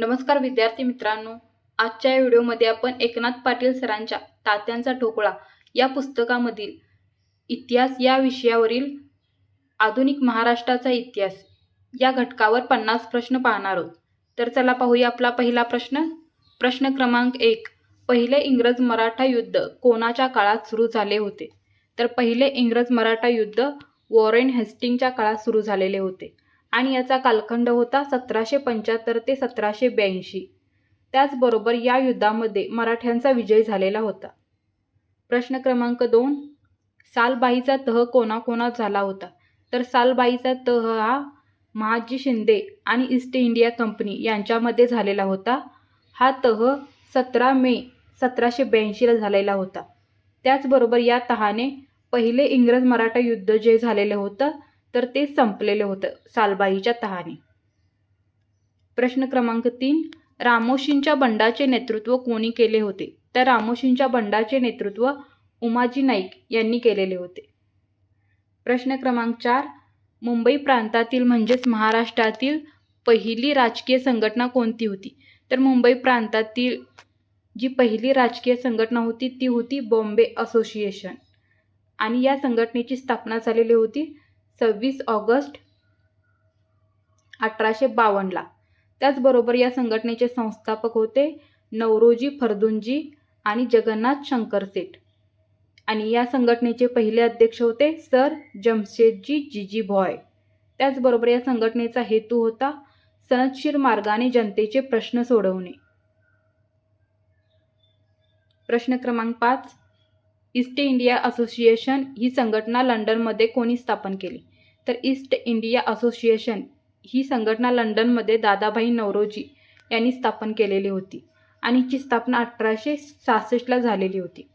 नमस्कार विद्यार्थी मित्रांनो. आजच्या या व्हिडिओमध्ये आपण एकनाथ पाटील सरांच्या तात्यांचा ठोकळा या पुस्तकामधील इतिहास या विषयावरील आधुनिक महाराष्ट्राचा इतिहास या घटकावर पन्नास प्रश्न पाहणार आहोत. तर चला पाहूया आपला पहिला प्रश्न. प्रश्न क्रमांक एक. पहिले इंग्रज मराठा युद्ध कोणाच्या काळात सुरू झाले होते? तर पहिले इंग्रज मराठा युद्ध वॉरेन हेस्टिंगच्या काळात सुरू झालेले होते. आणि याचा कालखंड होता सतराशे पंच्याहत्तर ते सतराशे ब्याऐंशी. त्याचबरोबर या युद्धामध्ये मराठ्यांचा विजय झालेला होता. प्रश्न क्रमांक दोन. सालबाईचा तह कोणाकोणात झाला होता? तर सालबाईचा तह हा महाजी शिंदे आणि ईस्ट इंडिया कंपनी यांच्यामध्ये झालेला होता. हा तह सतरा मे सतराशे ब्याऐंशीला झालेला होता. त्याचबरोबर या तहाने पहिले इंग्रज मराठा युद्ध जे झालेलं होतं तर ते संपलेलं होतं सालबाईच्या तहाने. प्रश्न क्रमांक तीन रामोशींच्या बंडाचे नेतृत्व कोणी केले होते? तर रामोशींच्या बंडाचे नेतृत्व उमाजी नाईक यांनी केलेले होते. प्रश्न क्रमांक चार मुंबई प्रांतातील म्हणजेच महाराष्ट्रातील पहिली राजकीय संघटना कोणती होती? तर मुंबई प्रांतातील जी पहिली राजकीय संघटना होती ती होती बॉम्बे असोसिएशन. आणि या संघटनेची स्थापना झालेली होती सव्वीस ऑगस्ट अठराशे बावन्नला. त्याचबरोबर या संघटनेचे संस्थापक होते नवरोजी फर्दुंजी आणि जगन्नाथ शंकरसेठ आणि या संघटनेचे पहिले अध्यक्ष होते सर जमशेदजी जिजी भॉय. त्याचबरोबर या संघटनेचा हेतू होता सनदशीर मार्गाने जनतेचे प्रश्न सोडवणे. प्रश्न क्रमांक पाच ईस्ट इंडिया असोसिएशन ही संघटना लंडनमध्ये कोणी स्थापन केली? तर ईस्ट इंडिया असोसिएशन ही संघटना लंडनमध्ये दादाभाई नवरोजी यांनी स्थापन केलेली होती आणि हिची स्थापना अठराशे सहासष्टला झालेली होती.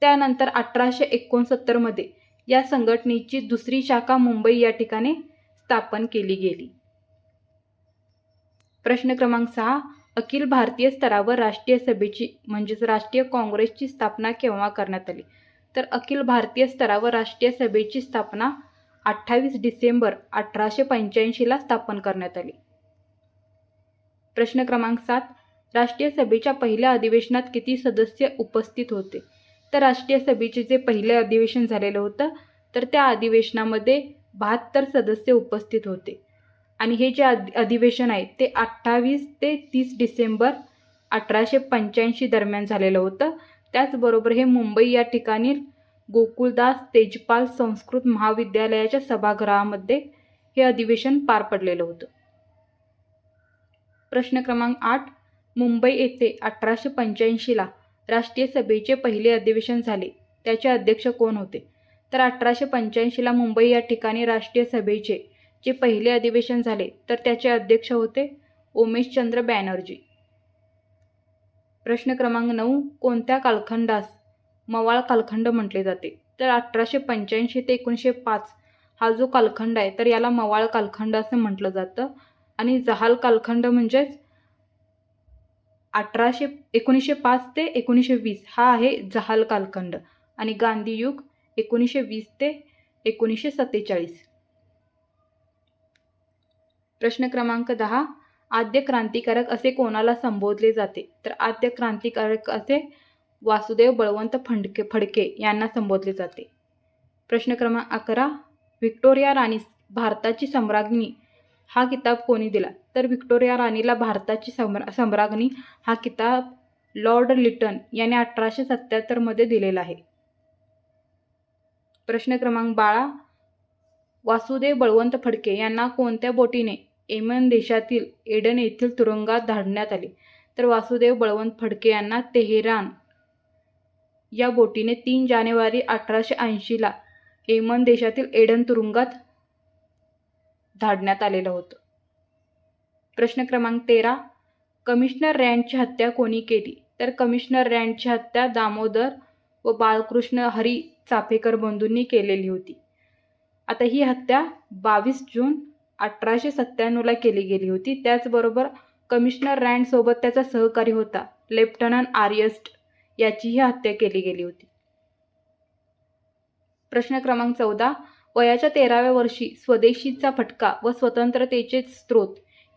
त्यानंतर अठराशे एकोणसत्तरमध्ये या संघटनेची दुसरी शाखा मुंबई या ठिकाणी स्थापन केली गेली. प्रश्न क्रमांक सहा अखिल भारतीय स्तरावर राष्ट्रीय सभेची म्हणजेच राष्ट्रीय काँग्रेसची स्थापना केव्हा करण्यात आली? तर अखिल भारतीय स्तरावर राष्ट्रीय सभेची स्थापना अठ्ठावीस डिसेंबर अठराशे पंच्याऐंशीला स्थापन करण्यात आली. प्रश्न क्रमांक सात. राष्ट्रीय सभेच्या पहिल्या अधिवेशनात किती सदस्य उपस्थित होते? तर राष्ट्रीय सभेचे जे पहिले अधिवेशन झालेलं होतं तर त्या अधिवेशनामध्ये बहात्तर सदस्य उपस्थित होते. आणि हे जे अधि अधिवेशन आहे ते अठ्ठावीस ते तीस डिसेंबर अठराशे पंच्याऐंशी दरम्यान झालेलं होतं. त्याचबरोबर हे मुंबई या ठिकाणी गोकुळदास तेजपाल संस्कृत महाविद्यालयाच्या सभागृहामध्ये हे अधिवेशन पार पडलेलं होतं. प्रश्न क्रमांक आठ मुंबई येथे अठराशे पंच्याऐंशीला राष्ट्रीय सभेचे पहिले अधिवेशन झाले. त्याचे अध्यक्ष कोण होते? तर अठराशे पंच्याऐंशीला मुंबई या ठिकाणी राष्ट्रीय सभेचे जे पहिले अधिवेशन झाले तर त्याचे अध्यक्ष होते उमेशचंद्र बॅनर्जी. प्रश्न क्रमांक नऊ कोणत्या कालखंडास मवाळ कालखंड म्हटले जाते. तर अठराशे पंच्याऐंशी ते एकोणीसशे पाच हा जो कालखंड आहे तर याला मवाळ कालखंड असं म्हटलं जातं. आणि जहाल कालखंड म्हणजेच अठराशे एकोणीसशे पाच ते एकोणीसशे वीस हा आहे जहाल कालखंड. आणि गांधीयुग एकोणीसशे वीस ते एकोणीसशे सत्तेचाळीस. प्रश्न क्रमांक दहा. आद्य क्रांतिकारक असे कोणाला संबोधले जाते? तर आद्य क्रांतिकारक असे वासुदेव बळवंत फंडके फडके यांना संबोधले जाते. प्रश्न क्रमांक अकरा व्हिक्टोरिया राणी भारताची सम्राज्ञी हा किताब कोणी दिला? तर व्हिक्टोरिया राणीला भारताची सम्रा सम्राज्ञी हा किताब लॉर्ड लिटन याने अठराशे सत्याहत्तरमध्ये दिलेला आहे. प्रश्न क्रमांक बाळा वासुदेव बळवंत फडके यांना कोणत्या बोटीने येमन देशातील एडन येथील तुरुंगात धाडण्यात आले? तर वासुदेव बळवंत फडके यांना तेहरान या बोटीने तीन जानेवारी अठराशे ऐंशीला येमन देशातील एडन तुरुंगात धाडण्यात आलेलं होतं. प्रश्न क्रमांक तेरा कमिशनर रँडची हत्या कोणी केली? तर कमिशनर रँडची हत्या दामोदर व बाळकृष्ण हरी चाफेकर बंधूंनी केलेली होती. आता ही हत्या बावीस जून अठराशे सत्त्याण्णवला केली गेली होती. त्याचबरोबर कमिशनर रँडसोबत त्याचा सहकारी होता लेफ्टनंट आर्यस्ट याचीही हत्या केली गेली होती. प्रश्न क्रमांक चौदा. वयाच्या तेराव्या वर्षी स्वदेशीचा फटका व स्वतंत्रतेचे स्त्रोत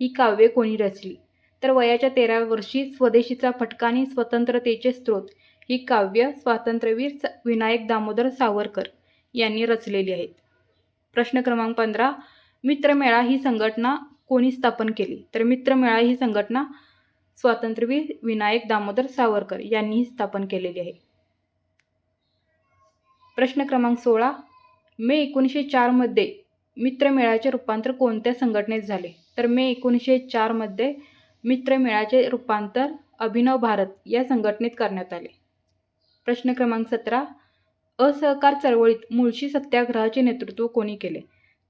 ही काव्ये कोणी रचली? तर वयाच्या तेराव्या वर्षी स्वदेशीचा फटका आणि स्वतंत्रतेचे स्रोत ही काव्य स्वातंत्र्यवीर विनायक दामोदर सावरकर यांनी रचलेली आहेत. प्रश्न क्रमांक पंधरा. मित्रमेळा ही संघटना कोणी स्थापन केली? तर मित्रमेळा ही संघटना स्वातंत्र्यवीर विनायक दामोदर सावरकर यांनी स्थापन केलेली आहे. प्रश्न क्रमांक सोळा. मे एकोणीसशे चारमध्ये मित्रमेळाचे रूपांतर कोणत्या संघटनेत झाले? तर मे एकोणीसशे चारमध्ये मित्रमेळाचे रूपांतर अभिनव भारत या संघटनेत करण्यात आले. प्रश्न क्रमांक सतरा. असहकार चळवळीत मुळशी सत्याग्रहाचे नेतृत्व कोणी केले?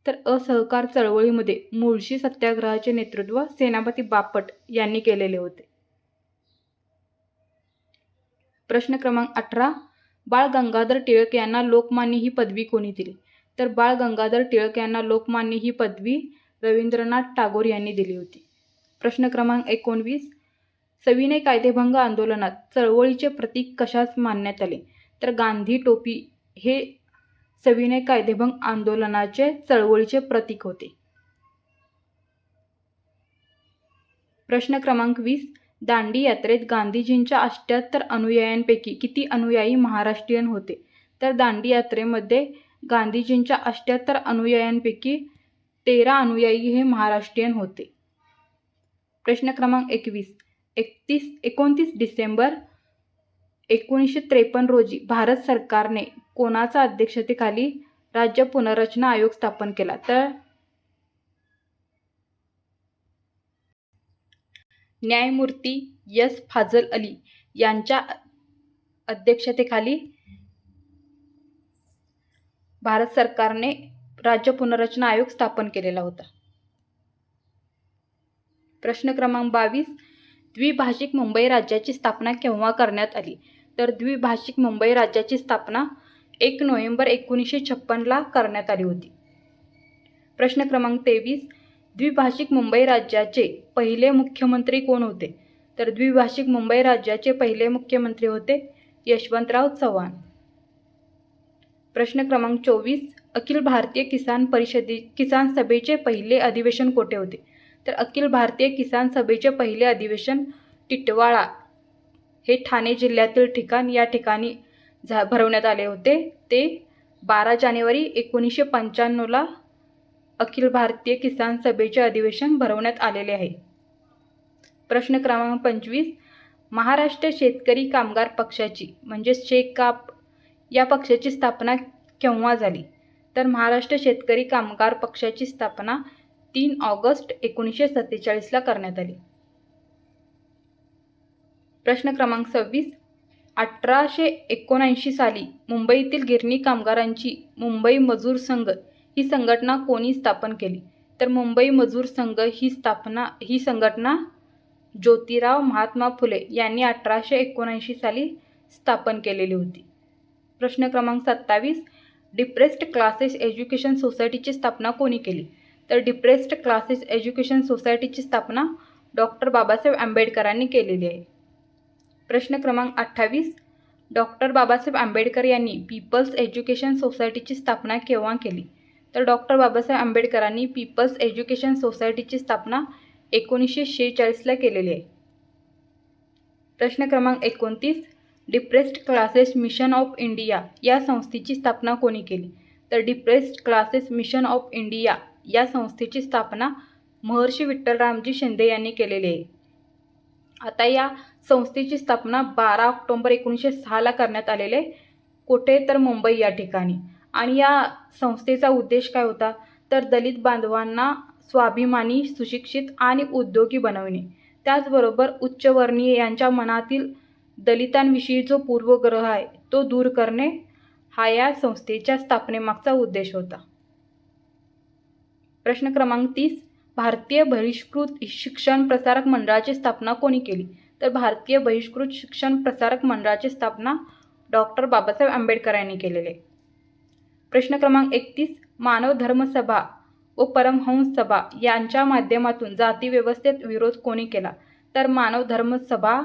तर असहकार चळवळीमध्ये मुळशी सत्याग्रहाचे नेतृत्व सेनापती बापट यांनी केलेले होते. प्रश्न क्रमांक अठरा. बाळ गंगाधर टिळक यांना लोकमान्य ही पदवी कोणी दिली? तर बाळ गंगाधर टिळक यांना लोकमान्य ही पदवी रवींद्रनाथ टागोर यांनी दिली होती. प्रश्न क्रमांक एकोणवीस. सविनय कायदेभंग आंदोलनात चळवळीचे प्रतीक कशास मानण्यात आले? तर गांधी टोपी हे सविनय कायदेभंग आंदोलनाचे चळवळीचे प्रतीक होते. प्रश्न क्रमांक वीस. दांडी यात्रेत गांधीजींच्या अष्ट्याहत्तर अनुयायांपैकी किती अनुयायी महाराष्ट्रीयन होते? तर दांडी यात्रेमध्ये गांधीजींच्या अष्ट्याहत्तर अनुयायांपैकी तेरा अनुयायी हे महाराष्ट्रीयन होते. प्रश्न क्रमांक एकवीस. एकतीस एकोणतीस डिसेंबर एकोणीसशे त्रेपन्न रोजी भारत सरकारने कोणाचा अध्यक्षतेखाली राज्य पुनर्रचना आयोग स्थापन केला? तर न्यायमूर्ती यस फाजल अली यांच्या अध्यक्षतेखाली भारत सरकारने राज्य पुनर्रचना आयोग स्थापन केलेला होता. प्रश्न क्रमांक बावीस द्विभाषिक मुंबई राज्याची स्थापना केव्हा करण्यात आली? तर द्विभाषिक मुंबई राज्याची स्थापना एक नोव्हेंबर एकोणीसशे छप्पनला करण्यात आली होती. प्रश्न क्रमांक तेवीस द्विभाषिक मुंबई राज्याचे पहिले मुख्यमंत्री कोण होते? तर द्विभाषिक मुंबई राज्याचे पहिले मुख्यमंत्री होते यशवंतराव चव्हाण. प्रश्न क्रमांक चोवीस अखिल भारतीय किसान परिषदे किसान सभेचे पहिले अधिवेशन कोठे होते? तर अखिल भारतीय किसान सभेचे पहिले अधिवेशन टिटवाळा हे ठाणे जिल्ह्यातील ठिकाण या ठिकाणी झा भरवण्यात आले होते. ते बारा जानेवारी एकोणीसशे पंच्याण्णवला अखिल भारतीय किसान सभेचे अधिवेशन भरवण्यात आलेले आहे. प्रश्न क्रमांक पंचवीस महाराष्ट्र शेतकरी कामगार पक्षाची म्हणजे शेकाप या पक्षाची स्थापना केव्हा झाली? तर महाराष्ट्र शेतकरी कामगार पक्षाची स्थापना तीन ऑगस्ट एकोणीसशे सत्तेचाळीसला करण्यात आली. प्रश्न क्रमांक सव्वीस अठराशे एकोणऐंशी साली मुंबईतील गिरणी कामगारांची मुंबई मजूर संघ ही संघटना कोणी स्थापन केली? तर मुंबई मजूर संघ ही स्थापना ही संघटना ज्योतिराव महात्मा फुले यांनी अठराशे एकोणऐंशी साली स्थापन केलेली होती. प्रश्न क्रमांक सत्तावीस डिप्रेस्ड क्लासेस एज्युकेशन सोसायटीची स्थापना कोणी केली? तर डिप्रेस्ड क्लासेस एज्युकेशन सोसायटीची स्थापना डॉक्टर बाबासाहेब आंबेडकरांनी केलेली आहे. प्रश्न क्रमांक अठ्ठावीस. डॉक्टर बाबासाहेब आंबेडकर यांनी पीपल्स एज्युकेशन सोसायटीची स्थापना केव्हा केली? तर डॉक्टर बाबासाहेब आंबेडकरांनी पीपल्स एज्युकेशन सोसायटीची स्थापना एकोणीसशे शेहेचाळीसला केलेली आहे. प्रश्न क्रमांक एकोणतीस. Depressed classes mission of India या संस्थेची स्थापना कोणी केली? तर depressed classes mission of India या संस्थेची स्थापना महर्षी विठ्ठलरामजी शिंदे यांनी केलेली आहे. आता या संस्थेची स्थापना बारा ऑक्टोंबर एकोणीसशे सहाला करण्यात आलेले कुठे तर मुंबई या ठिकाणी. आणि या संस्थेचा उद्देश काय होता? तर दलित बांधवांना स्वाभिमानी सुशिक्षित आणि उद्योगी बनवणे. त्याचबरोबर उच्चवर्णीय यांच्या मनातील दलितांविषयी जो पूर्वग्रह आहे तो दूर करणे हा या संस्थेच्या स्थापनेमागचा उद्देश होता. प्रश्न क्रमांक तीस. भारतीय बहिष्कृत शिक्षण प्रसारक मंडळाची स्थापना कोणी केली? तर भारतीय बहिष्कृत शिक्षण प्रसारक मंडळाची स्थापना डॉक्टर बाबासाहेब आंबेडकर यांनी केलेली. प्रश्न क्रमांक एकतीस मानव धर्मसभा व परमहंस सभा यांच्या माध्यमातून जाती व्यवस्थेत विरोध कोणी केला? तर मानव धर्मसभा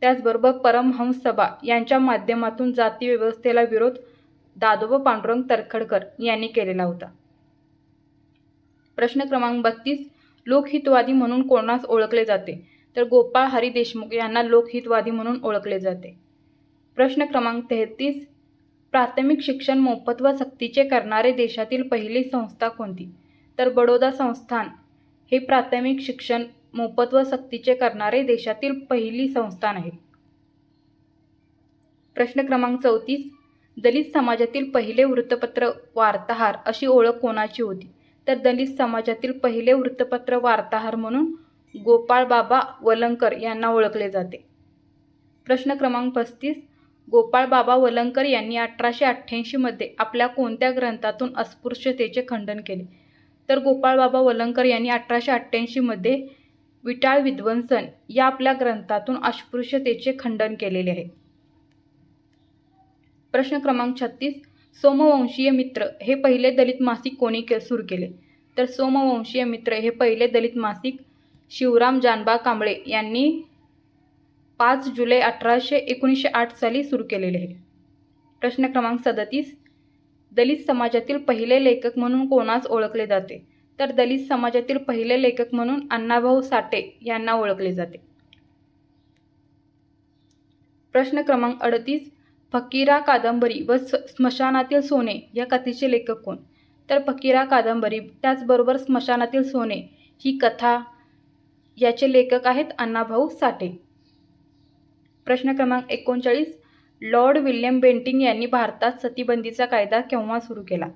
त्याचबरोबर परमहंस सभा यांच्या माध्यमातून जाती व्यवस्थेला विरोध दादोबा पांडुरंग तरखडकर यांनी केलेला होता. प्रश्न क्रमांक बत्तीस लोकहितवादी म्हणून कोणास ओळखले जाते? तर गोपाळ हरी देशमुख यांना लोकहितवादी म्हणून ओळखले जाते. प्रश्न क्रमांक तेहतीस प्राथमिक शिक्षण मोफत व सक्तीचे करणारे देशातील पहिली संस्था कोणती? तर बडोदा संस्थान हे प्राथमिक शिक्षण मोफत व सक्तीचे करणारे देशातील पहिली संस्थान आहे. प्रश्न क्रमांक चौतीस दलित समाजातील पहिले वृत्तपत्र वार्ताहार अशी ओळख कोणाची होती? तर दलित समाजातील पहिले वृत्तपत्र वार्ताहार म्हणून गोपाळबाबा वलंकर यांना ओळखले जाते. प्रश्न क्रमांक पस्तीस. गोपाळबाबा वलंकर यांनी अठराशे अठ्ठ्याऐंशीमध्ये आपल्या कोणत्या ग्रंथातून अस्पृश्यतेचे खंडन केले? तर गोपाळबाबा वलंकर यांनी अठराशे अठ्ठ्याऐंशीमध्ये विटाळ विध्वंसन या आपल्या ग्रंथातून अस्पृश्यतेचे खंडन केलेले आहे. प्रश्न क्रमांक छत्तीस. सोमवंशीय मित्र हे पहिले दलित मासिक कोणी के सुरू केले? तर सोमवंशीय मित्र हे पहिले दलित मासिक शिवराम जानबा कांबळे यांनी पाच जुलै अठराशे एकोणीसशे आठ साली सुरू केलेले आहे. प्रश्न क्रमांक सदतीस दलित समाजातील पहिले लेखक म्हणून कोणास ओळखले जाते? तर दलित समाजातील पहिले लेखक म्हणून अण्णाभाऊ साठे यांना ओळखले जाते. प्रश्न क्रमांक अडतीस फकीरा कादंबरी व स्मशानातील सोने या कथेचे लेखक कोण? तर फकीरा कादंबरी त्याचबरोबर स्मशानातील सोने ही कथा याचे लेखक आहेत अण्णाभाऊ साठे. प्रश्न क्रमांक एकोणचाळीस लॉर्ड विल्यम बेंटिंग यांनी भारतात सतीबंदीचा कायदा केव्हा सुरू केला?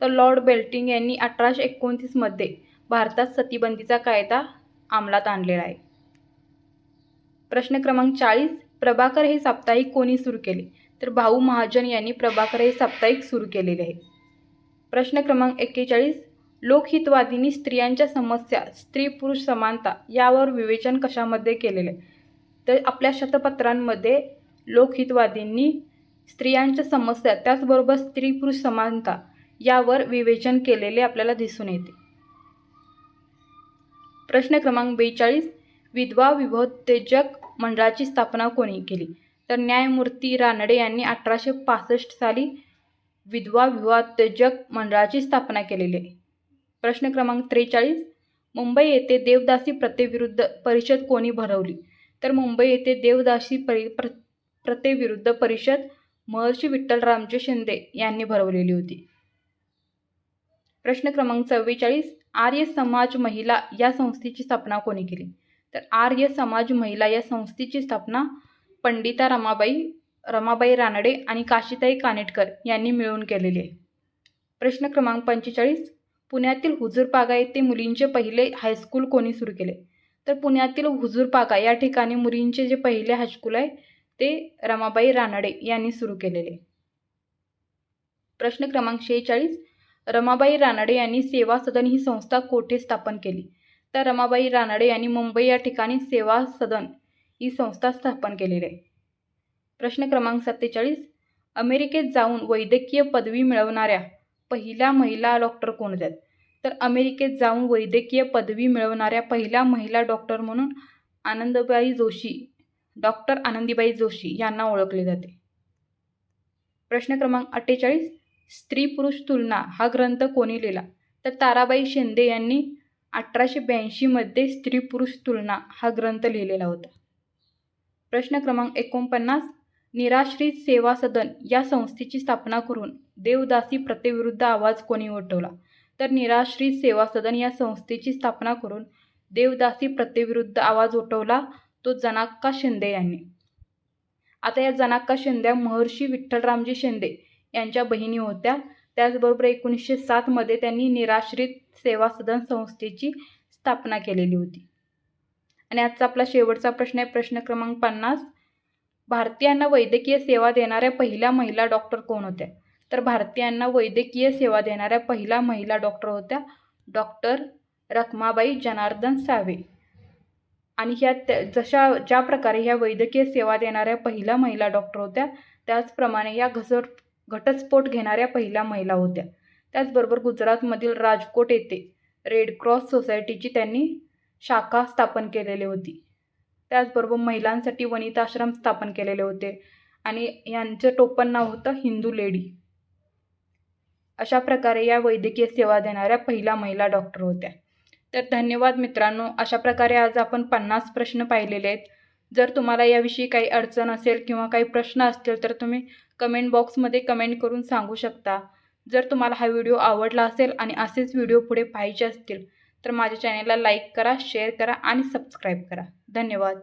तर लॉर्ड बेल्टिंग यांनी अठराशे एकोणतीसमध्ये भारतात सतीबंदीचा कायदा अंमलात आणलेला आहे. प्रश्न क्रमांक चाळीस प्रभाकर हे साप्ताहिक कोणी सुरू केले? तर भाऊ महाजन यांनी प्रभाकर हे साप्ताहिक सुरू केलेले आहे. प्रश्न क्रमांक एक्केचाळीस लोकहितवादींनी स्त्रियांच्या समस्या स्त्री पुरुष समानता यावर विवेचन कशामध्ये केलेले? आहे तर आपल्या शतपत्रांमध्ये लोकहितवादींनी स्त्रियांच्या समस्या त्याचबरोबर स्त्री पुरुष समानता यावर विवेचन केलेले आपल्याला दिसून येते. प्रश्न क्रमांक बेचाळीस. विधवा विभोत्तेजक मंडळाची स्थापना कोणी केली? तर न्यायमूर्ती रानडे यांनी अठराशे पासष्ट साली विधवा विवाहोत्तेजक मंडळाची स्थापना केलेली आहे. प्रश्न क्रमांक त्रेचाळीस. मुंबई येथे देवदासी प्रथेविरुद्ध परिषद कोणी भरवली? तर मुंबई येथे देवदासी परि प्र प्रथेविरुद्ध परिषद महर्षी विठ्ठल रामजी शिंदे यांनी भरवलेली होती. प्रश्न क्रमांक चव्वेचाळीस. आर्य समाज महिला या संस्थेची स्थापना कोणी केली? तर आर्य समाज महिला या संस्थेची स्थापना पंडिता रमाबाई रमाबाई रानडे आणि काशीताई कानेटकर यांनी मिळून केलेली आहे. प्रश्न क्रमांक पंचेचाळीस. पुण्यातील हुजूरपागा येथे मुलींचे पहिले हायस्कूल कोणी सुरू केले? तर पुण्यातील हुजूरपागा या ठिकाणी मुलींचे जे पहिले हायस्कूल आहे ते रमाबाई रानडे यांनी सुरू केलेले. प्रश्न क्रमांक शेहेचाळीस. रमाबाई रानडे यांनी सेवा सदन ही संस्था कोठे स्थापन केली? तर रमाबाई रानडे यांनी मुंबई या ठिकाणी सेवा सदन ही संस्था स्थापन केलेली आहे. प्रश्न क्रमांक सत्तेचाळीस. अमेरिकेत जाऊन वैद्यकीय पदवी मिळवणाऱ्या पहिल्या महिला डॉक्टर कोण आहेत? तर अमेरिकेत जाऊन वैद्यकीय पदवी मिळवणाऱ्या पहिल्या महिला डॉक्टर म्हणून आनंदबाई जोशी डॉक्टर आनंदीबाई जोशी यांना ओळखले जाते. प्रश्न क्रमांक अठ्ठेचाळीस स्त्री पुरुष तुलना हा ग्रंथ कोणी लिहिला? तर ताराबाई शिंदे यांनी अठराशे ब्याऐंशीमध्ये स्त्री पुरुष तुलना हा ग्रंथ लिहिलेला होता. प्रश्न क्रमांक एकोणपन्नास निराश्रित सेवा सदन या संस्थेची स्थापना करून देवदासी प्रथेविरुद्ध आवाज कोणी उठवला? तर निराश्रित सेवा सदन या संस्थेची स्थापना करून देवदासी प्रथेविरुद्ध आवाज उठवला तो जनाक्का शिंदे यांनी. आता या जनाक्का शिंदे महर्षी विठ्ठलरामजी शिंदे यांच्या बहिणी होत्या. त्याचबरोबर एकोणीसशे सातमध्ये त्यांनी निराश्रित सेवा सदन संस्थेची स्थापना केलेली होती. आणि आजचा आपला शेवटचा प्रश्न आहे प्रश्न क्रमांक पन्नास. भारतीयांना वैद्यकीय सेवा देणाऱ्या पहिल्या महिला डॉक्टर कोण होत्या? तर भारतीयांना वैद्यकीय सेवा देणाऱ्या पहिल्या महिला डॉक्टर होत्या डॉक्टर रखमाबाई जनार्दन सावे. आणि ह्या त्या जशा ज्या प्रकारे ह्या वैद्यकीय सेवा देणाऱ्या पहिल्या महिला डॉक्टर होत्या त्याचप्रमाणे या घसट घटस्फोट घेणाऱ्या पहिल्या महिला होत्या. त्याचबरोबर गुजरातमधील राजकोट येथे रेड क्रॉस सोसायटीची त्यांनी शाखा स्थापन केलेली होती. त्याचबरोबर महिलांसाठी वनिताश्रम स्थापन केलेले होते. आणि यांचं टोपण नाव होतं हिंदू लेडी. अशा प्रकारे या वैद्यकीय सेवा देणाऱ्या पहिल्या महिला डॉक्टर होत्या. तर धन्यवाद मित्रांनो. अशा प्रकारे आज आपण पन्नास प्रश्न पाहिलेले आहेत. जर तुम्हाला याविषयी काही अडचण असेल किंवा काही प्रश्न असतील तर तुम्ही कमेंट बॉक्समध्ये कमेंट करून सांगू शकता. जर तुम्हाला हा व्हिडिओ आवडला असेल आणि असेच व्हिडिओ पुढे पाहिजे असतील तर माझ्या चॅनेलला लाईक करा शेअर करा आणि सबस्क्राईब करा. धन्यवाद.